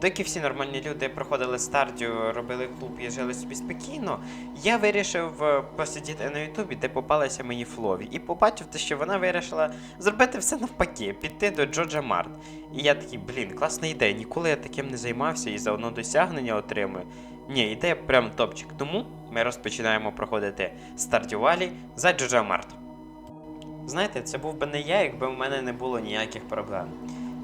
Доки всі нормальні люди проходили стардію, робили клуб і жили собі спокійно, я вирішив е, посидіти на Ютубі, де попалася мені Флові, і побачив те, що вона вирішила зробити все навпаки, піти до Джорджа Март. І я такий, блін, класна ідея, ніколи я таким не займався і заодно досягнення отримую. Ні, ідея прям топчик. Тому ми розпочинаємо проходити Valley за Джорджа Март. Знаєте, це був би не я, якби в мене не було ніяких проблем.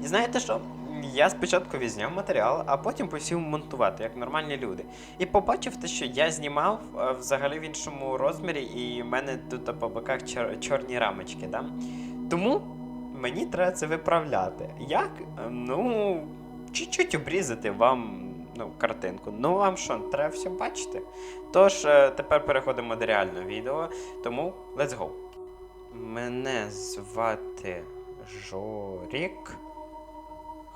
І знаєте що? Я спочатку відзняв матеріал, а потім посів монтувати, як нормальні люди. І побачив те, що я знімав е, взагалі в іншому розмірі, і в мене тут по боках чор- чорні рамочки. Да? Тому мені треба це виправляти. Як? Ну, чуть-чуть обрізати вам ну, картинку. Ну вам що, треба все бачити. Тож, е, тепер переходимо до реального відео, тому let's go. Мене звати Жорік.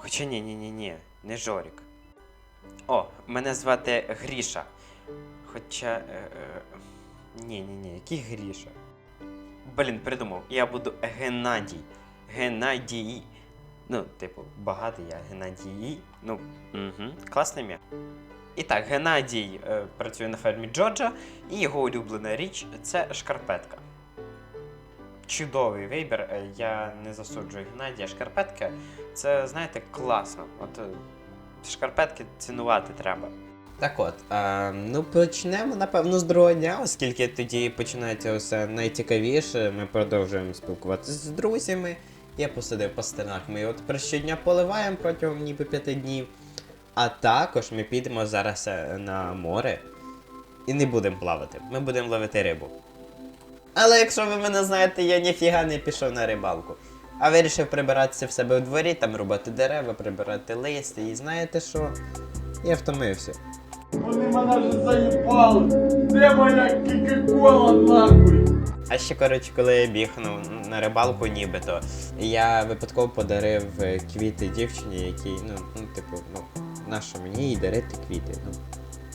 Хоча ні, ні, ні, ні, не Жорік. О, мене звати Гріша. Хоча. Е, е, ні, ні, ні, який Гріша? Блін, придумав. Я буду Геннадій. Геннадій. Ну, типу, багатий я Геннадій. Ну, угу, класне ім'я. І так, Геннадій е, працює на фермі Джорджа, і його улюблена річ це шкарпетка. Чудовий вибір. е, Я не засуджую Геннадія. Шкарпетки це, знаєте, класно. От е, шкарпетки цінувати треба. Так от, а, ну почнемо, напевно, з другого дня, оскільки тоді починається все найцікавіше. Ми продовжуємо спілкуватися з друзями. Я посадив пастернак, ми його тепер щодня поливаємо протягом ніби п'яти днів. А також ми підемо зараз е, на море і не будемо плавати. Ми будемо ловити рибу. Але якщо ви мене знаєте, я ніфіга не пішов на рибалку. А вирішив прибиратися в себе у дворі, там рубати дерева, прибирати листя. І знаєте що? Я втомився. Вони мене вже заїбали. Де моя кіка-кола нахуй? А ще, коротше, коли я біг ну, на рибалку нібито, я випадково подарив е, квіти дівчині, якій, ну, ну типу, ну, нащо мені їй дарити квіти? Ну,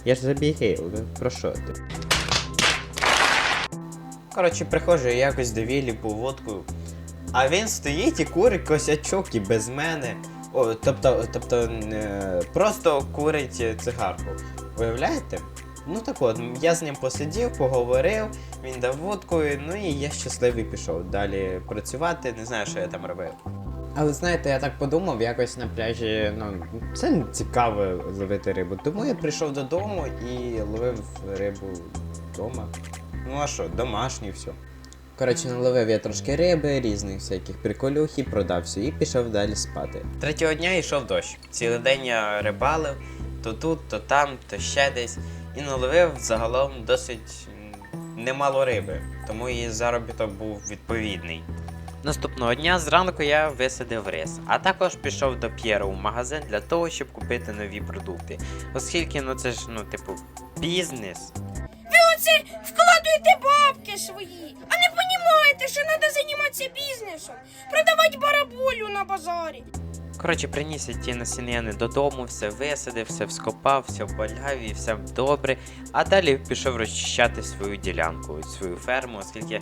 я ж забігив, ну, про що ти? Коротше, приходжу я якось до Віллі по водку, а він стоїть і курить косячок і без мене. О, тобто, тобто е, просто курить цигарку. Уявляєте? Ну так от, я з ним посидів, поговорив, він дав водку, ну і я щасливий пішов далі працювати, не знаю, що я там робив. Але знаєте, я так подумав, якось на пляжі, ну, це не цікаво ловити рибу. Тому я прийшов додому і ловив рибу вдома. Ну а що, домашній все. Коротше, наловив я трошки риби, різних всяких приколюх і продав все, і пішов далі спати. Третього дня йшов дощ. Цілий день я рибалив, то тут, то там, то ще десь. І наловив загалом досить немало риби, тому і заробіток був відповідний. Наступного дня зранку я висадив рис, а також пішов до П'єра у магазин для того, щоб купити нові продукти. Оскільки ну це ж ну, типу, бізнес. оце вкладуєте бабки свої, а не понімаєте, що треба займатися бізнесом, продавати бараболю на базарі. Коротше, приніс ті насінини додому, все висадив, все вскопав, все поляв і все добре. А далі пішов розчищати свою ділянку, свою ферму, оскільки,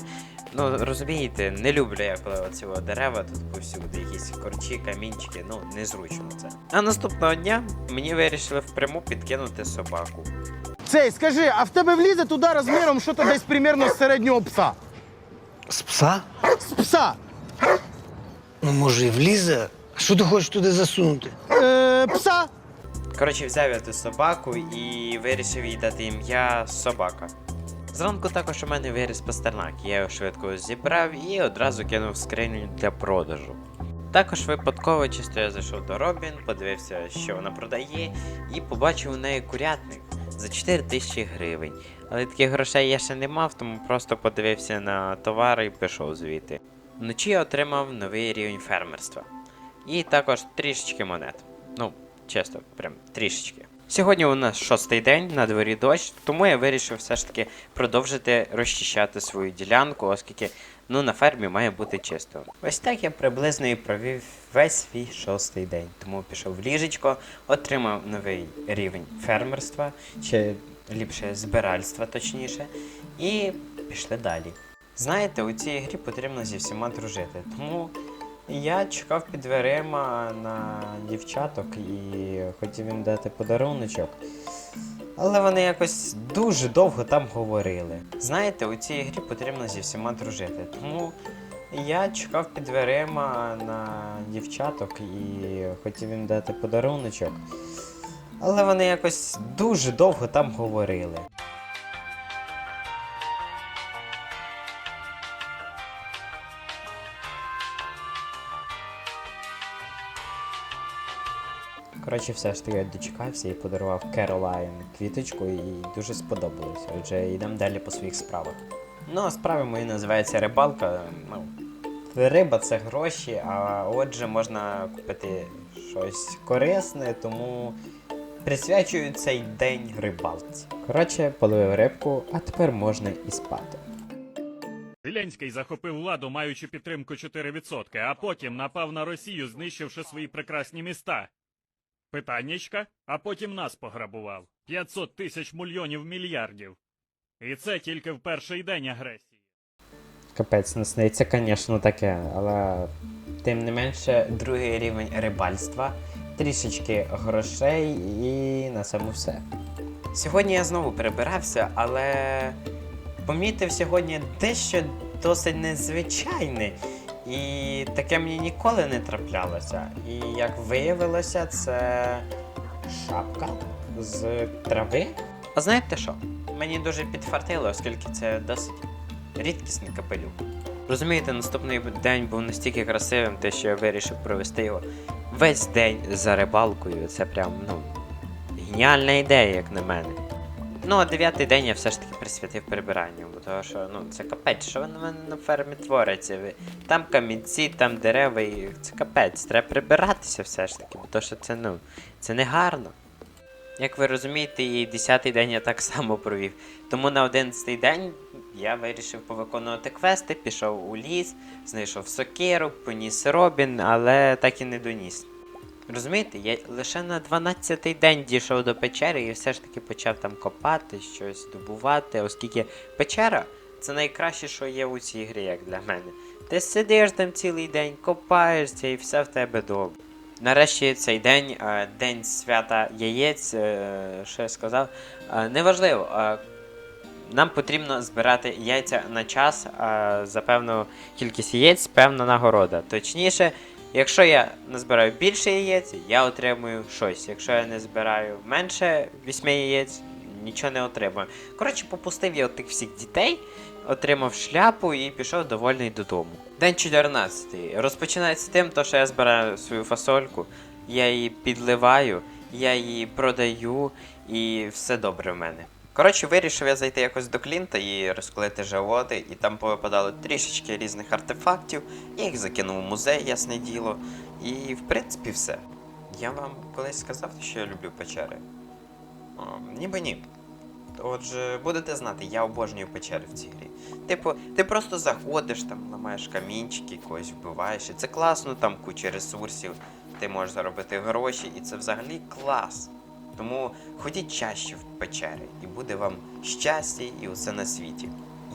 ну розумієте, не люблю я, коли оці дерева тут повсюди, якісь корчі, камінчики, ну незручно це. А наступного дня мені вирішили впряму підкинути собаку. Цей, скажи, а в тебе влізе туди розміром що то десь примерно з середнього пса? З пса? З пса. Ну, може, і влізе. А що ти хочеш туди засунути? Е, пса. Коротше, взяв я ту собаку і вирішив їй дати ім'я собака. Зранку також у мене виріс пастернак, я його швидко зібрав і одразу кинув в скриню для продажу. Також випадково чисто я зайшов до Робін, подивився, що вона продає, і побачив у неї курятник за 4 тисячі гривень. Але таких грошей я ще не мав, тому просто подивився на товар і пішов звідти. Вночі я отримав новий рівень фермерства. І також трішечки монет. Ну, чесно, прям трішечки. Сьогодні у нас шостий день, на дворі дощ, тому я вирішив все ж таки продовжити розчищати свою ділянку, оскільки ну, на фермі має бути чисто. Ось так я приблизно і провів весь свій шостий день. Тому пішов в ліжечко, отримав новий рівень фермерства, чи ліпше збиральства, точніше, і пішли далі. Знаєте, у цій грі потрібно зі всіма дружити, тому Я чекав під дверима на дівчаток і хотів їм дати подаруночок. Але вони якось дуже довго там говорили. Знаєте, у цій грі потрібно зі всіма дружити. Тому я чекав під дверима на дівчаток і хотів їм дати подаруночок. Але вони якось дуже довго там говорили. Коротше, все ж таки я дочекався і подарував Керолайн квіточку, і дуже сподобалось. Отже, йдемо далі по своїх справах. Ну, а справи мої називаються рибалка. Ну, риба це гроші, а отже, можна купити щось корисне, тому присвячую цей день рибалці. Коротше, половив рибку, а тепер можна і спати. Зеленський захопив владу, маючи підтримку 4%, а потім напав на Росію, знищивши свої прекрасні міста. Питаннячка, а потім нас пограбував. 500 тисяч мільйонів мільярдів. І це тільки в перший день агресії. Капець, не сниться, звісно, таке, але тим не менше, другий рівень рибальства, трішечки грошей і на цьому все. Сьогодні я знову перебирався, але помітив сьогодні дещо досить незвичайне. І таке мені ніколи не траплялося. І як виявилося, це шапка з трави. А знаєте що? Мені дуже підфартило, оскільки це досить рідкісний капелюх. Розумієте, наступний день був настільки красивим, те, що я вирішив провести його весь день за рибалкою. Це прям, ну, геніальна ідея, як на мене. Ну, а дев'ятий день я все ж таки присвятив прибиранню, бо того, що ну, це капець, що на на фермі твориться. Там камінці, там дерева, і це капець. Треба прибиратися все ж таки, бо то, що це, ну, це не гарно. Як ви розумієте, і десятий день я так само провів. Тому на одинадцятий день я вирішив повиконувати квести, пішов у ліс, знайшов сокиру, поніс Робін, але так і не доніс. Розумієте, я лише на 12-й день дійшов до печери і все ж таки почав там копати, щось добувати, оскільки печера це найкраще, що є у цій грі, як для мене. Ти сидиш там цілий день, копаєшся і все в тебе добре. Нарешті цей день, е, день свята яєць, е, що я сказав, е, неважливо. Нам потрібно збирати яйця на час, за певну кількість яєць певна нагорода. Точніше, якщо я назбираю більше яєць, я отримую щось. Якщо я не збираю менше 8 яєць, нічого не отримую. Коротше, попустив я тих всіх дітей, отримав шляпу і пішов довольний додому. День 14. Розпочинається тим, то, що я збираю свою фасольку, я її підливаю, я її продаю, і все добре в мене. Коротше, вирішив я зайти якось до Клінта і розколити животи, і там повипадало трішечки різних артефактів, я їх закинув у музей, ясне діло. І в принципі все. Я вам колись сказав, що я люблю печери. О, ніби ні. Отже, будете знати, я обожнюю печери в цій грі. Типу, ти просто заходиш, там ламаєш камінчики, когось вбиваєш, і це класно, там куча ресурсів, ти можеш заробити гроші, і це взагалі клас. Тому ходіть чаще в печери, і буде вам щастя і усе на світі.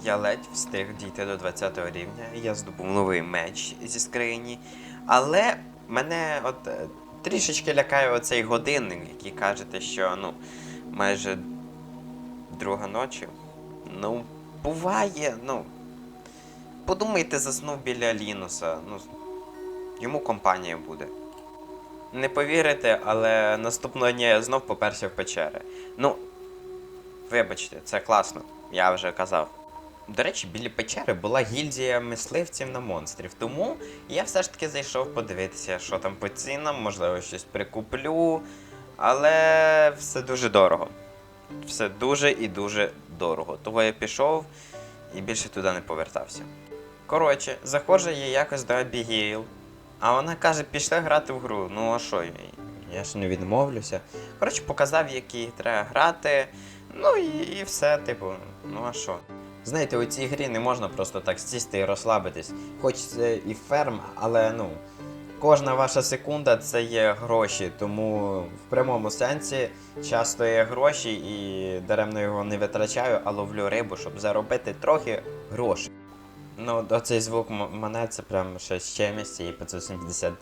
Я ледь встиг дійти до 20 рівня, я здобув новий меч зі скрині, але мене от е, трішечки лякає оцей годинник, який кажете, що ну майже друга ночі. Ну, буває, ну. Подумайте, заснув біля Лінуса. Ну, йому компанія буде. Не повірите, але наступного дня я знов поперся в печери. Ну, вибачте, це класно, я вже казав. До речі, біля печери була гільдія мисливців на монстрів, тому я все ж таки зайшов подивитися, що там по цінам, можливо, щось прикуплю. Але все дуже дорого. Все дуже і дуже дорого. Того я пішов і більше туди не повертався. Коротше, заходжу я якось до Абігейл, а вона каже, пішли грати в гру. Ну а що? Я ж не відмовлюся. Коротше, показав, які треба грати. Ну і, і все, типу, ну а що? Знаєте, у цій грі не можна просто так сісти і розслабитись. Хоч це і ферма, але ну. Кожна ваша секунда це є гроші, тому в прямому сенсі часто є гроші і даремно його не витрачаю, а ловлю рибу, щоб заробити трохи грошей. Ну, оцей звук мене це прям щось з чимось, і 570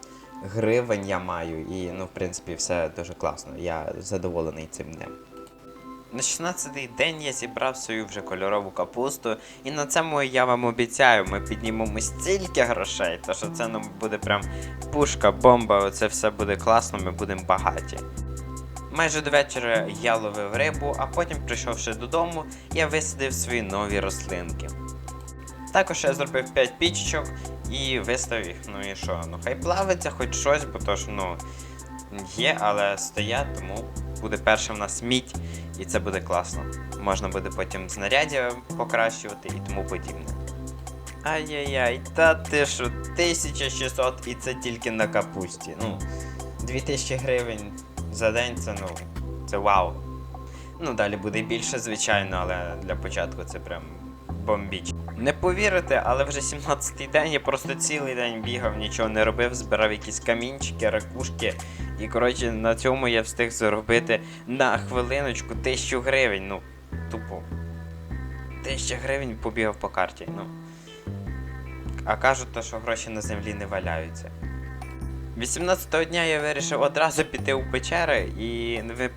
гривень я маю, і ну, в принципі, все дуже класно. Я задоволений цим днем. На 16-й день я зібрав свою вже кольорову капусту, і на цьому я вам обіцяю, ми піднімемо стільки грошей, то що це нам буде прям пушка, бомба, оце все буде класно, ми будемо багаті. Майже до вечора я ловив рибу, а потім, прийшовши додому, я висадив свої нові рослинки. Також я зробив 5 пічечок і виставив їх. Ну і що? Ну хай плавиться хоч щось, бо то ж, ну, є, але стоять, тому буде перша в нас мідь, і це буде класно. Можна буде потім знаряддя покращувати і тому подібне. Ай-яй-яй, та ти що, 1600 і це тільки на капусті. Ну, 2000 гривень за день це ну, це вау. Ну, далі буде більше, звичайно, але для початку це прям бомбіч. Не повірите, але вже 17-й день я просто цілий день бігав, нічого не робив, збирав якісь камінчики, ракушки. І коротше на цьому я встиг заробити на хвилиночку 1000 гривень. Ну, тупо. 1000 гривень побігав по карті. Ну. А кажуть, то, що гроші на землі не валяються. 18-го дня я вирішив одразу піти у печери і ви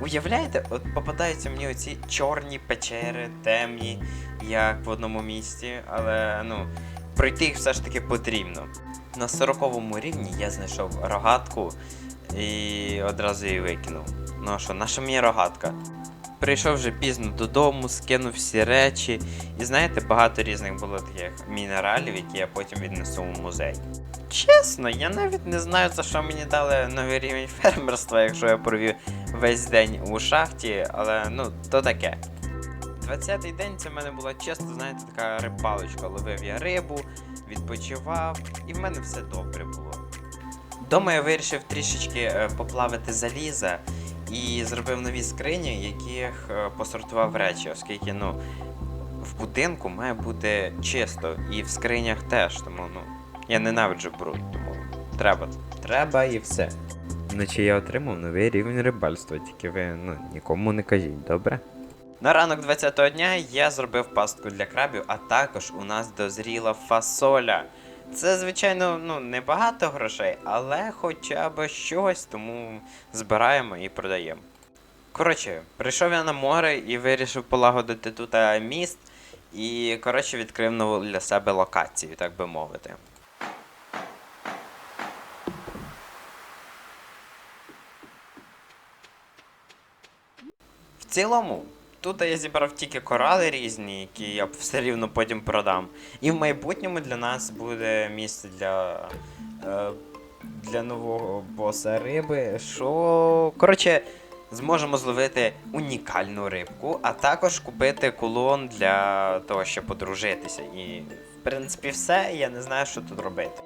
уявляєте, от попадаються мені оці чорні печери, темні, як в одному місці, але ну, пройти їх все ж таки потрібно. На 40-му рівні я знайшов рогатку і одразу її викинув. Ну а що, наша мені рогатка? Прийшов вже пізно додому, скинув всі речі. І знаєте, багато різних було таких мінералів, які я потім віднесу у музей. Чесно, я навіть не знаю, за що мені дали новий рівень фермерства, якщо я провів весь день у шахті, але ну, то таке. 20-й день це в мене була чесно, знаєте, така рибалочка. Ловив я рибу, відпочивав, і в мене все добре було. Дома я вирішив трішечки е, поплавити заліза і зробив нові скрині, яких е, посортував речі, оскільки ну, в будинку має бути чисто, і в скринях теж, тому ну, я ненавиджу бруд, тому треба. Треба і все. Вночі я отримав новий рівень рибальства, тільки ви ну, нікому не кажіть, добре? На ранок 20-го дня я зробив пастку для крабів, а також у нас дозріла фасоля. Це, звичайно, ну, небагато грошей, але хоча б щось, тому збираємо і продаємо. Коротше, прийшов я на море і вирішив полагодити тут е, міст. І, коротше, відкрив нову для себе локацію, так би мовити. В цілому, тут я зібрав тільки корали різні, які я все рівно потім продам. І в майбутньому для нас буде місце для, е, для нового боса риби, що. Коротше, зможемо зловити унікальну рибку, а також купити кулон для того, щоб подружитися. І, в принципі, все, я не знаю, що тут робити.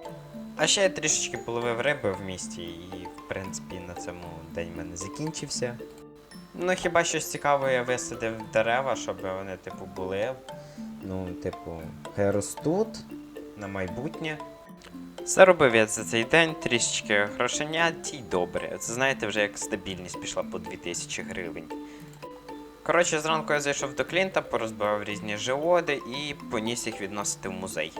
А ще я трішечки половив риби в місті, і, в принципі, на цьому день в мене закінчився. Ну, хіба щось цікаве я висадив дерева, щоб вони, типу, були. Ну, типу, хай ростуть на майбутнє. Заробив я за цей день трішечки грошенят і добре. Це знаєте, вже як стабільність пішла по 2000 гривень. Коротше, зранку я зайшов до Клінта, порозбивав різні живоди і поніс їх відносити в музей.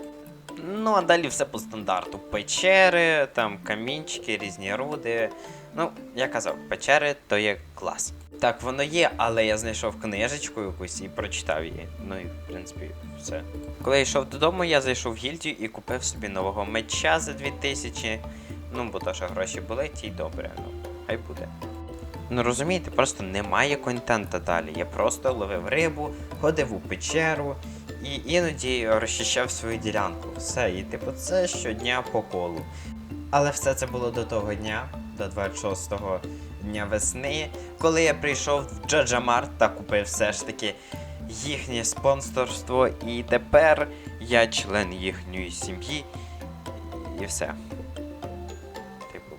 Ну, а далі все по стандарту. Печери, там камінчики, різні руди. Ну, я казав, печери то є клас. Так, воно є, але я знайшов книжечку якусь і прочитав її. Ну і в принципі все. Коли я йшов додому, я зайшов в гільдію і купив собі нового меча за 2000. Ну, бо то, що гроші були, ті й добре. Ну, хай буде. Ну розумієте, просто немає контента далі. Я просто ловив рибу, ходив у печеру і іноді розчищав свою ділянку. Все, і типу, це щодня по колу. Але все це було до того дня, до 26-го дня весни, коли я прийшов в Джаджамарт та купив все ж таки їхнє спонсорство, і тепер я член їхньої сім'ї. І все. Типу,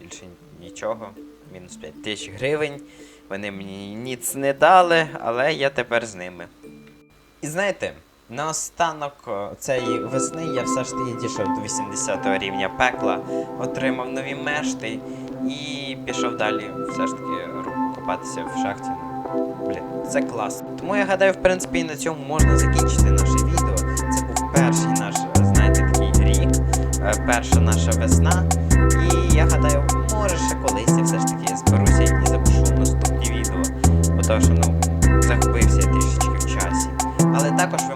більше нічого. Мінус 5 тисяч гривень. Вони мені ніц не дали, але я тепер з ними. І знаєте, наостанок о, цієї весни я все ж таки дійшов до 80 го рівня пекла, отримав нові мешти і пішов далі все ж таки копатися в шахті. Блін, це класно. Тому я гадаю, в принципі, на цьому можна закінчити наше відео. Це був перший наш, знаєте, такий рік, е, перша наша весна. І я гадаю, може ще колись я все ж таки зберуся і запишу наступні відео, бо то, що ну загубився трішечки в часі. Але також ви